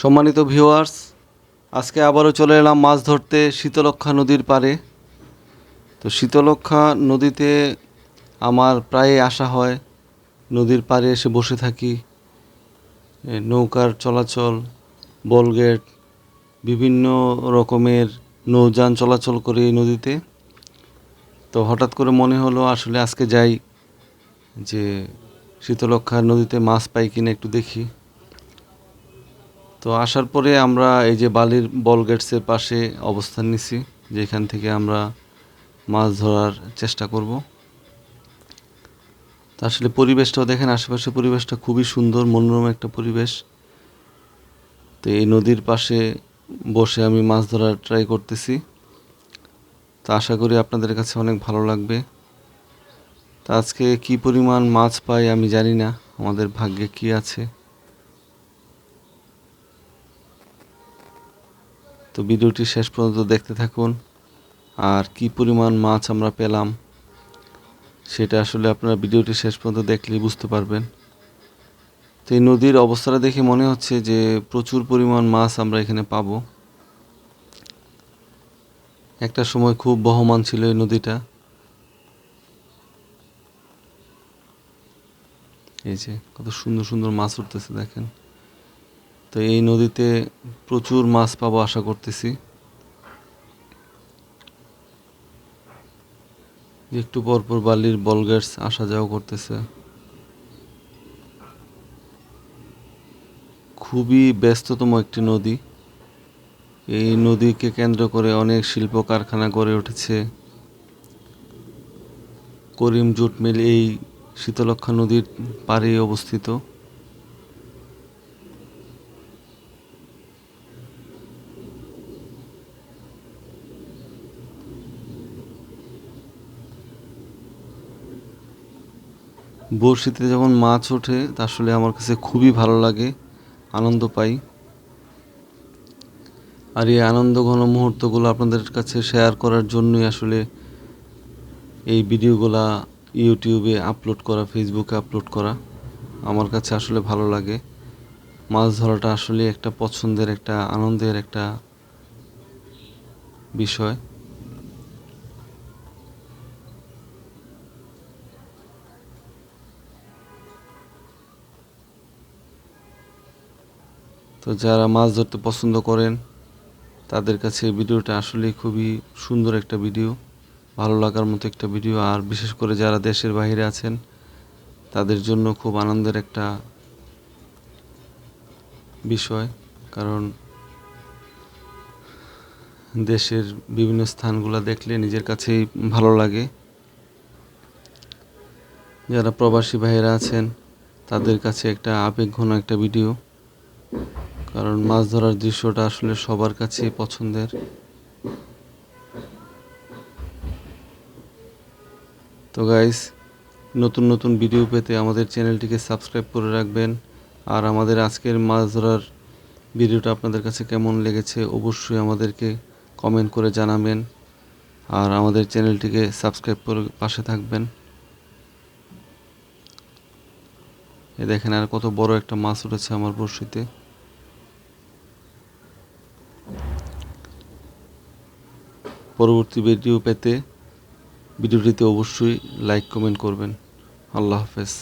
সম্মানিত ভিউয়ার্স, আজকে আবারও চলে এলাম মাছ ধরতে শীতলক্ষা নদীর পারে তো শীতলক্ষা নদীতে আমার প্রায় আসা হয়। নদীর পাড়ে এসে বসে থাকি। নৌকার চলাচল বলগেট বিভিন্ন রকমের নৌযান চলাচল করে এই নদীতে। তো হঠাৎ করে মনে হলো আসলে আজকে যাই যে শীতলক্ষা নদীতে মাছ পাই কিনা একটু দেখি। তো আসার পরে আমরা এই যে বালির বল গেটসের পাশে অবস্থান নিছি, যেখান থেকে আমরা মাছ ধরার চেষ্টা করব। তো আসলে পরিবেশটাও দেখেন আশেপাশে পরিবেশটা খুবই সুন্দর, মনোরম একটা পরিবেশ। তো এই নদীর পাশে বসে আমি মাছ ধরার ট্রাই করতেছি। তো আশা করি আপনাদের কাছে অনেক ভালো লাগবে। তা আজকে কি পরিমাণ মাছ পাই আমি জানি না, আমাদের ভাগ্যে কি আছে। তো ভিডিওটি শেষ পর্যন্ত দেখতে থাকুন। আর কি পরিমাণ মাছ আমরা পেলাম, সেটা আসলে আপনারা ভিডিওটি শেষ পর্যন্ত দেখলেই বুঝতে পারবেন। তো এই নদীর অবস্থাটা দেখে মনে হচ্ছে যে প্রচুর পরিমাণ মাছ আমরা এখানে পাবো। একটা সময় খুব বহমান ছিল এই নদীটা। এই যে কত সুন্দর সুন্দর মাছ উঠতেছে দেখেন। তো এই নদীতে প্রচুর মাছ পাবো আশা করতেছি। একটু পরপর পর বালির বলগেটস আসা যাওয়া করতেছে। খুবই ব্যস্ততম একটি নদী। এই নদীকে কেন্দ্র করে অনেক শিল্প কারখানা গড়ে উঠেছে। করিম জুট মিল এই শীতলক্ষা নদীর পাড়ে অবস্থিত। বড়শিতে যখন মাছ ওঠে আসলে আমার কাছে খুবই ভালো লাগে, আনন্দ পাই। আর এই আনন্দ ঘন মুহূর্তগুলো আপনাদের কাছে শেয়ার করার জন্যই আসলে এই ভিডিওগুলা ইউটিউবে আপলোড করা ফেসবুকে আপলোড করা আমার কাছে আসলে ভালো লাগে। মাছ ধরাটা আসলে একটা পছন্দের, একটা আনন্দের একটা বিষয়। তো যারা মাছ ধরতে পছন্দ করেন, তাদের কাছে ভিডিওটা আসলে খুবই সুন্দর একটা ভিডিও, ভালো লাগার মতো একটা ভিডিও। আর বিশেষ করে যারা দেশের বাইরে আছেন, তাদের জন্য খুব আনন্দের একটা বিষয়। কারণ দেশের বিভিন্ন স্থানগুলো দেখলে নিজের কাছেই ভালো লাগে। যারা প্রবাসী ভাইয়েরা আছেন, তাদের কাছে একটা আবেগঘন একটা ভিডিও। কারণ মাছ ধরার দৃশ্যটা আসলে সবার কাছেই পছন্দের। তো গাইস নতুন নতুন ভিডিও পেতে আমাদের চ্যানেলটিকে সাবস্ক্রাইব করে রাখবেন। আর আমাদের আজকের মাছ ধরার ভিডিওটা আপনাদের কাছে কেমন লেগেছে অবশ্যই আমাদেরকে কমেন্ট করে জানাবেন। আর আমাদের চ্যানেলটিকে সাবস্ক্রাইব করে পাশে থাকবেন। এ দেখেন আর কত বড় একটা মাছ উঠেছে আমার বড়শিতে। পরবর্তী ভিডিও পেতে ভিডিওটিতে অবশ্যই লাইক কমেন্ট করবেন। আল্লাহ হাফেজ।